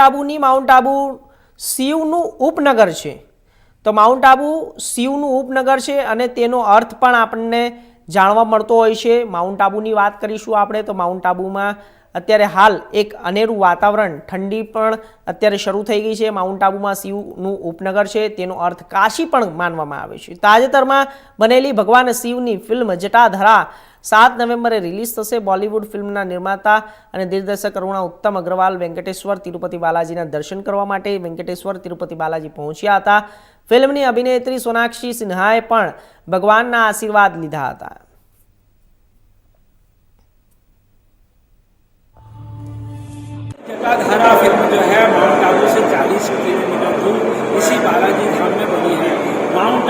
આબુની Mount Abu શિવનું ઉપનગર છે. તો માઉન્ટ આબુ શિવનું ઉપનગર છે અને તેનો અર્થ પણ આપણને જાણવા મળતો હોય છે. માઉન્ટ આબુની વાત કરીશું આપણે, તો માઉન્ટ આબુમાં અત્યારે હાલ એક અનેરું વાતાવરણ, ઠંડી પણ અત્યારે શરૂ થઈ ગઈ છે. માઉન્ટ આબુમાં શિવનું ઉપનગર છે. તેનો અર્થ કાશી પણ માનવામાં આવે છે. તાજેતરમાં બનેલી ભગવાન શિવની ફિલ્મ જટાધરા સાત નવેમ્બરે રિલીઝ થશે બોલિવૂડ ફિલ્મના નિર્માતા અને દિગ્દર્શક કરુણા ઉત્તમ અગ્રવાલ વેંકટેશ્વર તિરુપતિ બાલાજીના દર્શન કરવા માટે વેંકટેશ્વર તિરુપતિ બાલાજી પહોંચ્યા હતા ફિલ્મની અભિનેત્રી સોનાક્ષી સિન્હાએ પણ ભગવાનના આશીર્વાદ લીધા હતા जटाधारा फिल्म जो है माउंट आबू से 40 किलोमीटर दूर इसी बालाजी धाम में बनी है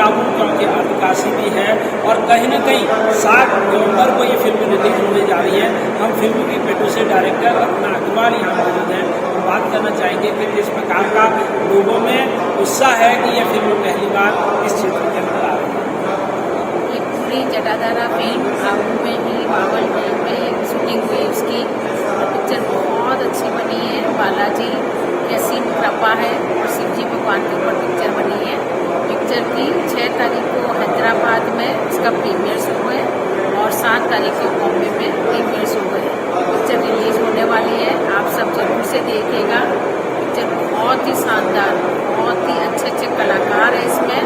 आबू क्योंकि अर्धकाशी भी है और कहीं ना कहीं सात नवंबर को ये फ़िल्म रिलीज़ होने जा रही है। हम फ़िल्म की प्रोड्यूसर डायरेक्टर अपना अग्रवाल यहाँ मौजूद हैं। हम बात करना चाहेंगे कि किस प्रकार का लोगों में उत्साह है कि यह फ़िल्म पहली बार इस क्षेत्र के अंदर आ रही है। पूरी जटाधारा फ़िल्म में ही बावल में शूटिंग हुई। उसकी पिक्चर बहुत अच्छी बनी है। बालाजी की कृपा है। और शिव जी भगवान के ऊपर पिक्चर बनी है पिक्चर की छः तारीख को हैदराबाद में उसका प्रीमियर शो है और सात तारीख को बॉम्बे में प्रीमियर हो है पिक्चर रिलीज़ होने वाली है, आप सब ज़रूर से देखिएगा पिक्चर बहुत ही शानदार, बहुत ही अच्छे अच्छे कलाकार हैं इसमें।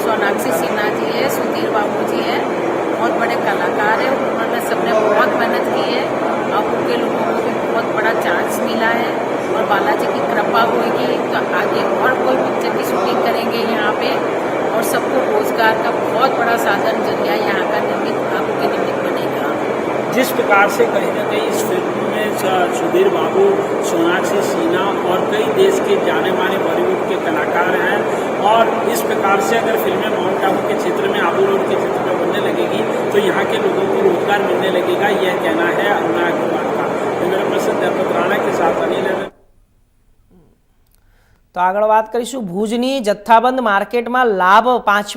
सोनाक्षी सिन्हा जी है, सुधीर बाबू जी है, बहुत बड़े कलाकार हैं। उन्होंने सबने बहुत मेहनत की है। अब उनके लोगों को भी बहुत बड़ा चांस मिला है और बालाजी की कृपा होगी तो आगे और कोई पिक्चर की शूटिंग करेंगे यहाँ पे और सबको रोज़गार का बहुत बड़ा साधन ज़रिया यहाँ का निर्मित आबू के निमित्त बनेगा जिस प्रकार से कहीं ना कहीं इस फिल्म में स- सुधीर बाबू सोनाक्षी सिन्हा और कई देश के जाने माने बॉलीवुड के कलाकार हैं और इस प्रकार से अगर फिल्में माउंट आबू के क्षेत्र में आबू रोड के क्षेत्र में बनने लगेगी तो यहाँ के लोगों को रोजगार मिलने लगेगा यह कहना है अरुणा अग्रवाल का तो मेरा प्रसिद्ध दीपक राणा के साथ अनिल है તો આગળ વાત કરીશું ભુજની જથ્થાબંધ માર્કેટમાં લાભ પાંચમી